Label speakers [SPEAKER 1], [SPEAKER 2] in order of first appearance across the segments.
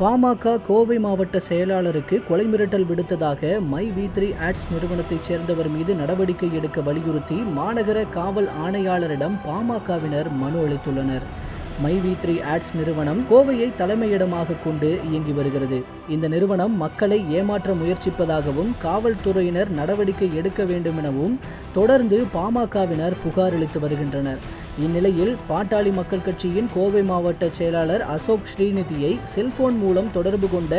[SPEAKER 1] பாமக கோவை மாவட்ட செயலாளருக்கு கொலை மிரட்டல் விடுத்ததாக மை வி த்ரீ ஆட்ஸ் நிறுவனத்தைச் சேர்ந்தவர் மீது நடவடிக்கை எடுக்க வலியுறுத்தி மாநகர காவல் ஆணையாளரிடம் பாமகவினர் மனு அளித்துள்ளனர். மை வி த்ரீ ஆட்ஸ் நிறுவனம் கோவையை தலைமையிடமாக கொண்டு இயங்கி வருகிறது. இந்த நிறுவனம் மக்களை ஏமாற்ற முயற்சிப்பதாகவும் காவல்துறையினர் நடவடிக்கை எடுக்க வேண்டும் எனவும் தொடர்ந்து பாமகவினர் புகார் அளித்து வருகின்றனர். இந்நிலையில் பாட்டாளி மக்கள் கட்சியின் கோவை மாவட்ட செயலாளர் அசோக் ஸ்ரீநிதியை செல்போன் மூலம் தொடர்பு கொண்ட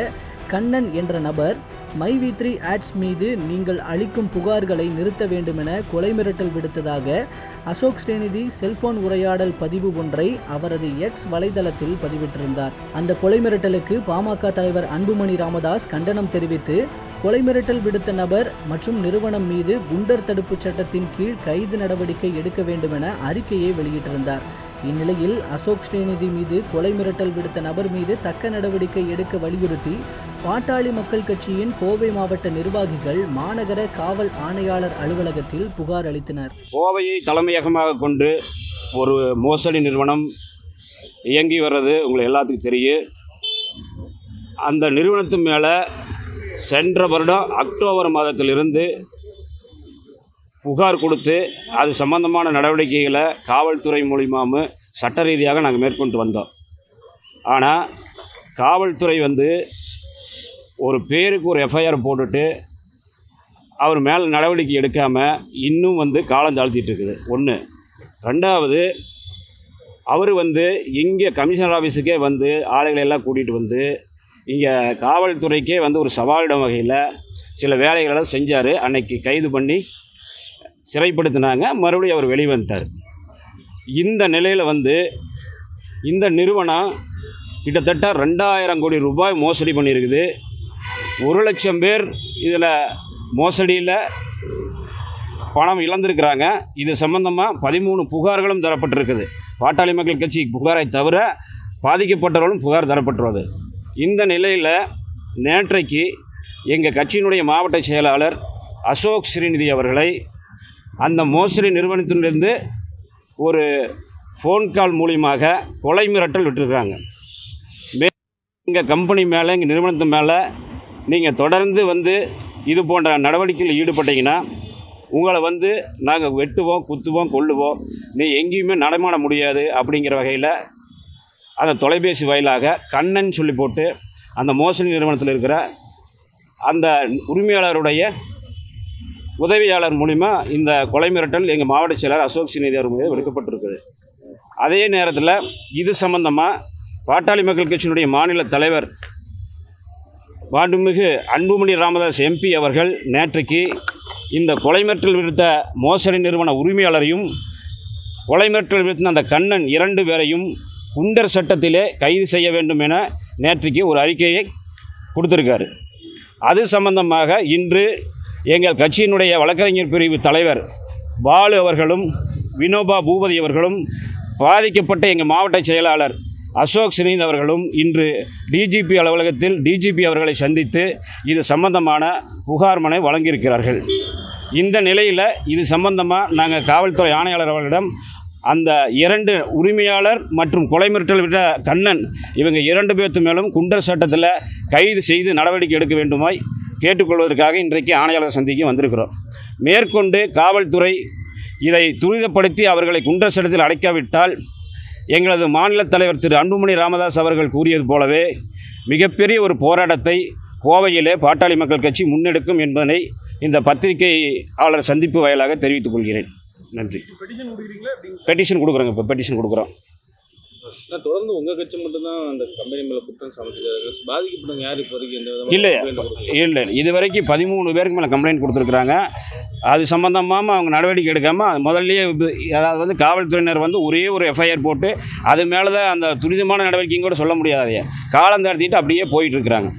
[SPEAKER 1] கண்ணன் என்ற நபர் மை வி த்ரீ ஆட்ஸ் மீது நீங்கள் அளிக்கும் புகார்களை நிறுத்த வேண்டுமென கொலை மிரட்டல் விடுத்ததாக அசோக் ஸ்ரீநிதி செல்போன் உரையாடல் பதிவு ஒன்றை அவரது எக்ஸ் வலைதளத்தில் பதிவிட்டிருந்தார். அந்த கொலை மிரட்டலுக்கு பாமக தலைவர் அன்புமணி ராமதாஸ் கண்டனம் தெரிவித்து கொலை மிரட்டல் விடுத்த நபர் மற்றும் நிறுவனம் மீது குண்டர் தடுப்பு சட்டத்தின் கீழ் கைது நடவடிக்கை எடுக்க வேண்டுமென அறிக்கையை வெளியிட்டிருந்தார். இந்நிலையில் அசோக் ஸ்ரீநிதி மீது கொலை மிரட்டல் விடுத்த நபர் மீது தக்க நடவடிக்கை எடுக்க வலியுறுத்தி பாட்டாளி மக்கள் கட்சியின் கோவை மாவட்ட நிர்வாகிகள் மாநகர காவல் ஆணையாளர் அலுவலகத்தில் புகார் அளித்தனர்.
[SPEAKER 2] கோவையை தலைமையகமாக கொண்டு ஒரு மோசடி நிறுவனம் இயங்கி வர்றது உங்களுக்கு எல்லாத்துக்கும் தெரியும். அந்த நிறுவனத்து மேலே சென்ற வருடம் அக்டோபர் மாதத்திலிருந்து புகார் கொடுத்து அது சம்பந்தமான நடவடிக்கைகளை காவல்துறை மூலியமாகவும் சட்ட ரீதியாக நாங்கள் மேற்கொண்டு வந்தோம். ஆனால் காவல்துறை வந்து ஒரு பேருக்கு ஒரு எஃப்ஐஆர் போட்டுட்டு அவர் மேலே நடவடிக்கை எடுக்காமல் இன்னும் வந்து காலம் தாழ்த்திட்டு இருக்குது. ஒன்று ரெண்டாவது அவர் வந்து இங்கே கமிஷனர் ஆஃபீஸுக்கே வந்து ஆளுகளை எல்லாம் கூட்டிகிட்டு வந்து இங்கே காவல்துறைக்கே வந்து ஒரு சவாலிடும் வகையில் சில வேலைகளெல்லாம் செஞ்சார். அன்னைக்கு கைது பண்ணி சிறைப்படுத்தினாங்க. மறுபடியும் அவர் வெளிவந்தார். வந்துட்டார் இந்த நிலையில் வந்து இந்த நிறுவனம் கிட்டத்தட்ட ரெண்டாயிரம் கோடி ரூபாய் மோசடி பண்ணியிருக்குது ஒரு லட்சம் பேர் இதில் மோசடியில் பணம் இழந்திருக்கிறாங்க. இது சம்பந்தமாக பதிமூணு புகார்களும் தரப்பட்டிருக்குது. பாட்டாளி மக்கள் கட்சி புகாரை தவிர பாதிக்கப்பட்டவர்களும் புகார் தரப்பட்டுள்ளது. இந்த நிலையில் நேற்றைக்கு எங்கள் கட்சியினுடைய மாவட்ட செயலாளர் அசோக் ஸ்ரீநிதி அவர்களை அந்த மோசடி நிறுவனத்திலிருந்து ஒரு ஃபோன் கால் மூலியமாக கொலை மிரட்டல் விட்டுருக்காங்க. மே எங்கள் கம்பெனி மேலே எங்கள் நிறுவனத்து மேலே நீங்கள் தொடர்ந்து வந்து இது போன்ற நடவடிக்கையில் ஈடுபட்டீங்கன்னா உங்களை வந்து நாங்கள் வெட்டுவோம் குத்துவோம் கொள்ளுவோம் நீ எங்கேயுமே நடமாட முடியாது அப்படிங்கிற வகையில் அந்த தொலைபேசி வாயிலாக கண்ணன் சொல்லி போட்டு அந்த மோசடி நிறுவனத்தில் இருக்கிற அந்த உரிமையாளருடைய உதவியாளர் மூலிமா இந்த கொலை மிரட்டல் எங்கள் மாவட்ட செயலர் அசோக் சிநேதி அவர் மீது விடுக்கப்பட்டிருக்குது அதே நேரத்தில் இது சம்பந்தமாக பாட்டாளி மக்கள் கட்சியினுடைய மாநில தலைவர் மாண்புமிகு அன்புமணி ராமதாஸ் எம்பி அவர்கள் நேற்றைக்கு இந்த கொலை மிரட்டல் விடுத்த மோசடி நிறுவன உரிமையாளரையும் கொலை மிரட்டல் விடுத்த அந்த கண்ணன் இரண்டு பேரையும் குண்டர் சட்டத்திலே கைது செய்ய வேண்டும் என நேற்றைக்கு ஒரு அறிக்கையை கொடுத்துருக்காரு. அது சம்பந்தமாக இன்று எங்கள் கட்சியினுடைய வழக்கறிஞர் பிரிவு தலைவர் பாலு அவர்களும் வினோபா பூபதி அவர்களும் பாதிக்கப்பட்ட எங்கள் மாவட்ட செயலாளர் அசோக் சினீத் அவர்களும் இன்று டிஜிபி அலுவலகத்தில் டிஜிபி அவர்களை சந்தித்து இது சம்பந்தமான புகார் மனை வழங்கியிருக்கிறார்கள். இந்த நிலையில் இது சம்பந்தமாக நாங்கள் காவல்துறை ஆணையாளர் அவர்களிடம் அந்த இரண்டு உரிமையாளர் மற்றும் கொலை மிரட்டல் விட்ட கண்ணன் இவங்க இரண்டு பேர்த்து மேலும் குண்டர் சட்டத்தில் கைது செய்து நடவடிக்கை எடுக்க வேண்டுமாய் கேட்டுக்கொள்வதற்காக இன்றைக்கு ஆணையாளர் சந்திக்கு வந்திருக்கிறோம். மேற்கொண்டு காவல்துறை இதை துரிதப்படுத்தி அவர்களை குண்டர் சட்டத்தில் அடைக்காவிட்டால் எங்களது மாநில தலைவர் திரு அன்புமணி ராமதாஸ் அவர்கள் கூறியது போலவே மிகப்பெரிய ஒரு போராட்டத்தை கோவையிலே பாட்டாளி மக்கள் கட்சி முன்னெடுக்கும் என்பதனை இந்த பத்திரிகையாளர் சந்திப்பு வாயிலாக தெரிவித்துக் கொள்கிறேன். நன்றி.
[SPEAKER 3] பெட்டிஷன்
[SPEAKER 2] கொடுக்குறோங்க இப்போ பெட்டிஷன் கொடுக்குறோம்.
[SPEAKER 3] நான் தொடர்ந்து உங்க கட்சி மட்டும்தான் அந்த கம்பெனி மேல குற்றம் சமைச்சிருக்காரு. பாதிக்கப்பட்டவங்க யார் இப்போ வரைக்கும் எந்த
[SPEAKER 2] இல்லை? இல்லை. இது வரைக்கும் பதிமூணு பேருக்கு மேலே கம்ப்ளைண்ட் கொடுத்துருக்குறாங்க. அது சம்மந்தமாக அவங்க நடவடிக்கை எடுக்காமல் முதல்லயே இது- அதாவது வந்து காவல்துறையினர் வந்து ஒரே ஒரு எஃப்ஐஆர் போட்டு அது மேலே தான் அந்த துரிதமான நடவடிக்கையும் கூட சொல்ல முடியாது. காலம் தாழ்த்திட்டு அப்படியே போயிட்டு இருக்கிறாங்க.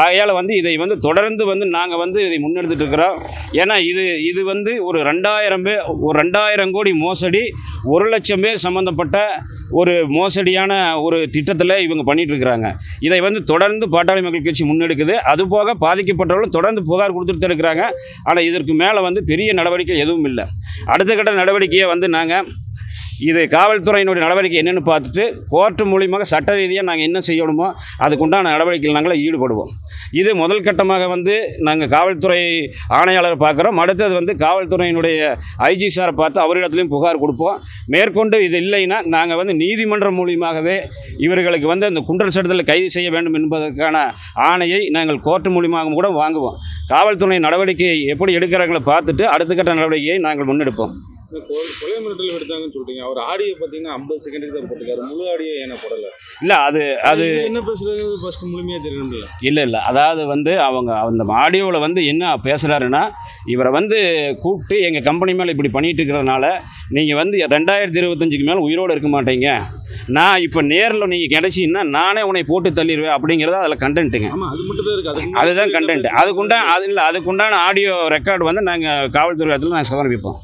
[SPEAKER 2] ஆகையால் வந்து இதை வந்து தொடர்ந்து வந்து நாங்கள் வந்து இதை முன்னெடுத்துட்டு இருக்கிறோம். ஏன்னா இது இது வந்து ஒரு ரெண்டாயிரம் பேர் ஒரு ரெண்டாயிரம் கோடி மோசடி ஒரு லட்சம் பேர் சம்மந்தப்பட்ட ஒரு மோசடியான ஒரு திட்டத்தில் இவங்க பண்ணிட்டு இருக்கிறாங்க. இதை வந்து தொடர்ந்து பாட்டாளி மக்கள் கட்சி முன்னெடுக்குது. அதுபோக பாதிக்கப்பட்டவர்களும் தொடர்ந்து புகார் கொடுத்துட்டு இருக்கிறாங்க. ஆனால் இதற்கு மேலே வந்து பெரிய நடவடிக்கை எதுவும் இல்லை. அடுத்த கட்ட நடவடிக்கையை வந்து நாங்கள் இது காவல்துறையினுடைய நடவடிக்கை என்னென்னு பார்த்துட்டு கோர்ட்டு மூலியமாக சட்ட ரீதியாக நாங்கள் என்ன செய்யணுமோ அதுக்குண்டான நடவடிக்கையில் நாங்கள் ஈடுபடுவோம். இது முதல் கட்டமாக வந்து நாங்கள் காவல்துறை ஆணையாளர் பார்க்குறோம். அடுத்தது வந்து காவல்துறையினுடைய ஐஜி சாரை பார்த்து அவரிடத்துலையும் புகார் கொடுப்போம். மேற்கொண்டு இது இல்லைன்னா நாங்கள் வந்து நீதிமன்றம் மூலியமாகவே இவர்களுக்கு வந்து அந்த குண்டல் சட்டத்தில் கைது செய்ய வேண்டும் என்பதற்கான ஆணையை நாங்கள் கோர்ட்டு மூலியமாக கூட வாங்குவோம். காவல்துறை நடவடிக்கையை எப்படி எடுக்கிறாங்களோ பார்த்துட்டு அடுத்த கட்ட நடவடிக்கையை நாங்கள் முன்னெடுப்போம்.
[SPEAKER 3] கொலை மிரட்டல் எடுத்தாங்கன்னு சொல்றீங்க. அவர் ஆடியோ பார்த்தீங்கன்னா ஐம்பது செகண்டுக்கு தான் போட்டிருக்காரு. முழு ஆடியோ ஏன்னா போடல?
[SPEAKER 2] இல்லை அது அது
[SPEAKER 3] என்ன பேசுறது ஃபர்ஸ்ட் முழுமையாக தெரியணும்ல.
[SPEAKER 2] இல்லை இல்லை. அதாவது வந்து அவங்க அந்த ஆடியோவில் வந்து என்ன பேசுகிறாருன்னா இவரை வந்து கூப்பிட்டு எங்கள் கம்பெனி மேலே இப்படி பண்ணிட்டு இருக்கிறதுனால நீங்கள் வந்து ரெண்டாயிரத்தி இருபத்தஞ்சுக்கு மேலே உயிரோடு இருக்க மாட்டீங்க. நான் இப்போ நேரில் நீங்கள் கிடைச்சின்னா நானே உன்னை போட்டு தள்ளிடுவேன் அப்படிங்கிறது அதில் கண்டென்ட்டுங்க
[SPEAKER 3] அது மட்டும் தான்
[SPEAKER 2] அதுதான் கண்டென்ட் அதுக்குண்டான அது இல்லை அதுக்குண்டான ஆடியோ ரெக்கார்டு வந்து நாங்கள் காவல்துறை இடத்துல நாங்கள் சமர்ப்பிப்போம்.